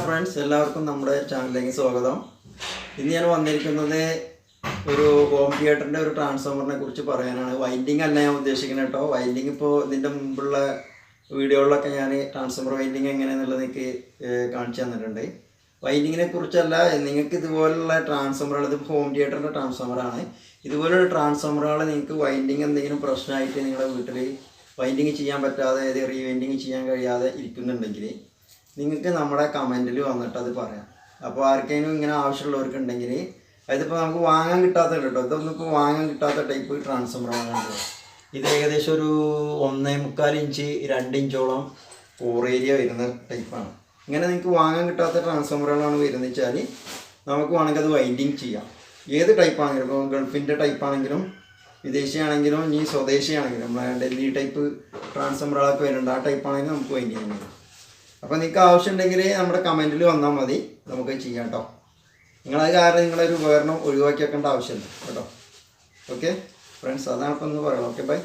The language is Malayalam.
ഫ്രണ്ട്സ് എല്ലാവർക്കും നമ്മുടെ ചാനലിലേക്ക് സ്വാഗതം. ഇന്ന് ഞാൻ വന്നിരിക്കുന്നത് ഒരു ഹോം തിയേറ്ററിന്റെ ഒരു ട്രാൻസ്ഫോമറിനെ കുറിച്ച് പറയാനാണ്. വൈൻഡിങ് അല്ല ഞാൻ ഉദ്ദേശിക്കുന്നത് കേട്ടോ. വൈൻഡിങ് ഇപ്പോൾ ഇതിന്റെ മുമ്പുള്ള വീഡിയോകളിലൊക്കെ ഞാൻ ട്രാൻസ്ഫോമർ വൈൻഡിങ് എങ്ങനെയാണെന്നുള്ളത് എനിക്ക് കാണിച്ചു തന്നിട്ടുണ്ട്. വൈൻഡിങ്ങിനെ കുറിച്ചല്ല നിങ്ങൾക്ക് ഇതുപോലുള്ള ട്രാൻസ്ഫോമറുകൾ ഇത് ഹോം തിയേറ്ററിന്റെ ട്രാൻസ്ഫോമറാണ് ഇതുപോലുള്ള ട്രാൻസ്ഫോമറുകൾ നിങ്ങൾക്ക് വൈൻഡിങ് എന്തെങ്കിലും പ്രശ്നമായിട്ട് നിങ്ങളുടെ വീട്ടിൽ വൈൻഡിങ് ചെയ്യാൻ പറ്റാതെ അതായത് റീവൈൻഡിങ് ചെയ്യാൻ കഴിയാതെ ഇരിക്കുന്നുണ്ടെങ്കിൽ നിങ്ങൾക്ക് നമ്മുടെ കമന്റിൽ വന്നിട്ട് അത് പറയാം. അപ്പോൾ ആർക്കെങ്കിലും ഇങ്ങനെ ആവശ്യമുള്ളവർക്ക് ഉണ്ടെങ്കിൽ അതിപ്പോൾ നമുക്ക് വാങ്ങാൻ കിട്ടാത്ത കേട്ടോ ഇതൊന്നും ഇപ്പോൾ വാങ്ങാൻ കിട്ടാത്ത ടൈപ്പ് ട്രാൻസ്ഫോമറാണ് ഇത് ഏകദേശം ഒരു ഒന്നേ മുക്കാൽ ഇഞ്ച് രണ്ട് ഇഞ്ചോളം കോർ വരുന്ന ടൈപ്പാണ് ഇങ്ങനെ നിങ്ങൾക്ക് വാങ്ങാൻ കിട്ടാത്ത ട്രാൻസ്ഫോമറുകളാണ് വരുന്നത് വെച്ചാൽ നമുക്ക് വേണമെങ്കിൽ അത് വൈൻഡിങ് ചെയ്യാം. ഏത് ടൈപ്പാണെങ്കിലും ഇപ്പോൾ ഗൾഫിന്റെ ടൈപ്പാണെങ്കിലും വിദേശിയാണെങ്കിലും ഇനി സ്വദേശിയാണെങ്കിലും ഡൽഹി ടൈപ്പ് ട്രാൻസ്ഫോമറുകളൊക്കെ വരുന്നുണ്ട്. ആ ടൈപ്പാണെങ്കിൽ നമുക്ക് വൈൻഡിങ് ചെയ്യാം. അപ്പോൾ നിങ്ങൾക്ക് ആവശ്യം ഉണ്ടെങ്കിൽ നമ്മുടെ കമന്റിൽ വന്നാൽ മതി. നമുക്ക് ചെയ്യാം കേട്ടോ നിങ്ങളത് കാരണം നിങ്ങളൊരു ഉപകരണം ഒഴിവാക്കി വെക്കേണ്ട ആവശ്യമില്ല. കേട്ടോ. ഓക്കെ ഫ്രണ്ട്സ് അതാണ് ഇപ്പം ഒന്ന് പറയാം ഓക്കെ ബൈ